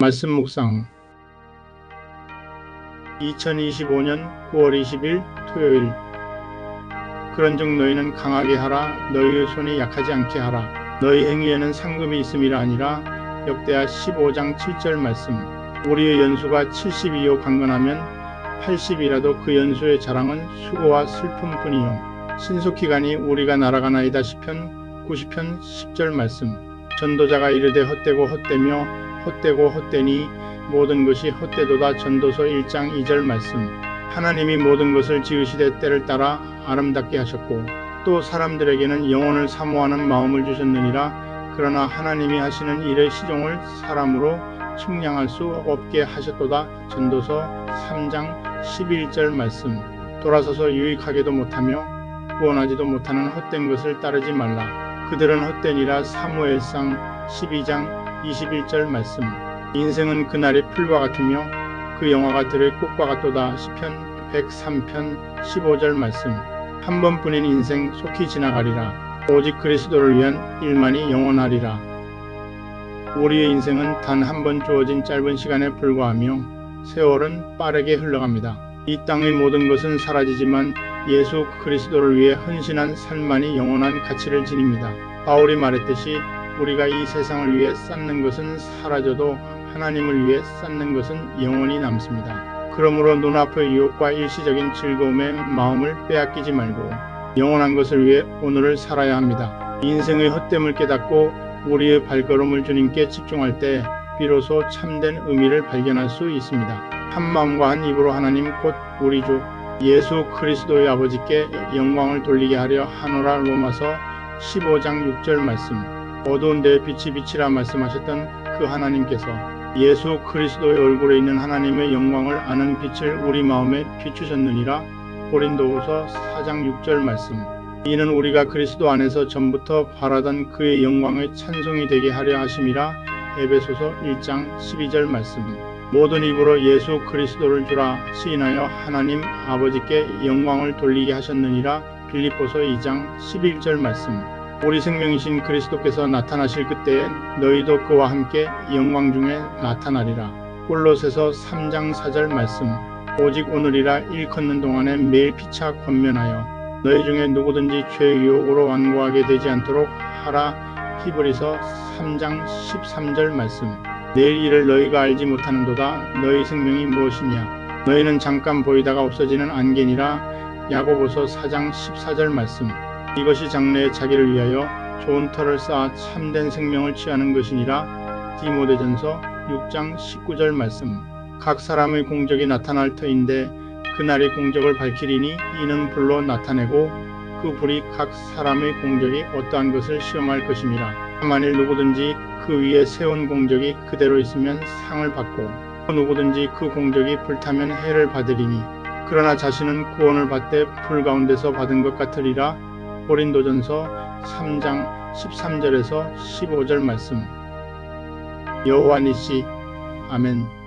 말씀 묵상. 2025년 9월 20일 토요일. 그런즉 너희는 강하게 하라. 너희의 손이 약하지 않게 하라. 너희 행위에는 상금이 있음이라 아니라. 역대하 15장 7절 말씀. 우리의 연수가 72요 강건하면 80이라도 그 연수의 자랑은 수고와 슬픔뿐이요. 가니 우리가 날아가나이다 시편 90편 10절 말씀. 전도자가 이르되 헛되고 헛되며 헛되고 헛되니 모든 것이 헛되도다 전도서 1장 2절 말씀. 하나님이 모든 것을 지으시되 때를 따라 아름답게 하셨고 또 사람들에게는 영혼을 사모하는 마음을 주셨느니라. 그러나 하나님이 하시는 일의 시종을 사람으로 측량할 수 없게 하셨도다. 전도서 3장 11절 말씀. 돌아서서 유익하게도 못하며 구원하지도 못하는 헛된 것을 따르지 말라. 그들은 헛되니라 사무엘상 12장 21절 말씀 인생은 그날의 풀과 같으며 그 영화가 들의 꽃과 같도다 시편 103편 15절 말씀 한 번뿐인 인생 속히 지나가리라 오직 그리스도를 위한 일만이 영원하리라 우리의 인생은 단 한 번 주어진 짧은 시간에 불과하며 세월은 빠르게 흘러갑니다. 이 땅의 모든 것은 사라지지만 예수 그리스도를 위해 헌신한 삶만이 영원한 가치를 지닙니다. 바울이 말했듯이 우리가 이 세상을 위해 쌓는 것은 사라져도 하나님을 위해 쌓는 것은 영원히 남습니다. 그러므로 눈앞의 유혹과 일시적인 즐거움에 마음을 빼앗기지 말고 영원한 것을 위해 오늘을 살아야 합니다. 인생의 헛됨을 깨닫고 우리의 발걸음을 주님께 집중할 때 비로소 참된 의미를 발견할 수 있습니다. 한 마음과 한 입으로 하나님 곧 우리 주 예수 그리스도의 아버지께 영광을 돌리게 하려 하노라 로마서 15장 6절 말씀 어두운 데에 빛이 비치라 말씀하셨던 그 하나님께서 예수 그리스도의 얼굴에 있는 하나님의 영광을 아는 빛을 우리 마음에 비추셨느니라. 고린도후서 4장 6절 말씀. 이는 우리가 그리스도 안에서 전부터 바라던 그의 영광의 찬송이 되게 하려 하심이라. 에베소서 1장 12절 말씀. 모든 입으로 예수 그리스도를 주라. 시인하여 하나님 아버지께 영광을 돌리게 하셨느니라. 빌립보서 2장 11절 말씀 우리 생명이신 그리스도께서 나타나실 그때에 너희도 그와 함께 영광 중에 나타나리라. 골로새서 3장 4절 말씀. 오직 오늘이라 일컫는 동안에 매일 피차 권면하여 너희 중에 누구든지 죄의 유혹으로 완고하게 되지 않도록 하라. 히브리서 3장 13절 말씀. 내일 일을 너희가 알지 못하는도다. 너희 생명이 무엇이냐? 너희는 잠깐 보이다가 없어지는 안개니라. 야고보서 4장 14절 말씀 이것이 장래에 자기를 위하여 좋은 터를 쌓아 참된 생명을 취하는 것이니라 디모데전서 6장 19절 말씀 각 사람의 공적이 나타날 터인데 그날의 공적을 밝히리니 이는 불로 나타내고 그 불이 각 사람의 공적이 어떠한 것을 시험할 것임이라. 만일 누구든지 그 위에 세운 공적이 그대로 있으면 상을 받고 또 누구든지 그 공적이 불타면 해를 받으리니 그러나 자신은 구원을 받되 불 가운데서 받은 것 같으리라. 고린도전서 3장 13절에서 15절 말씀. 여호와 니시 아멘.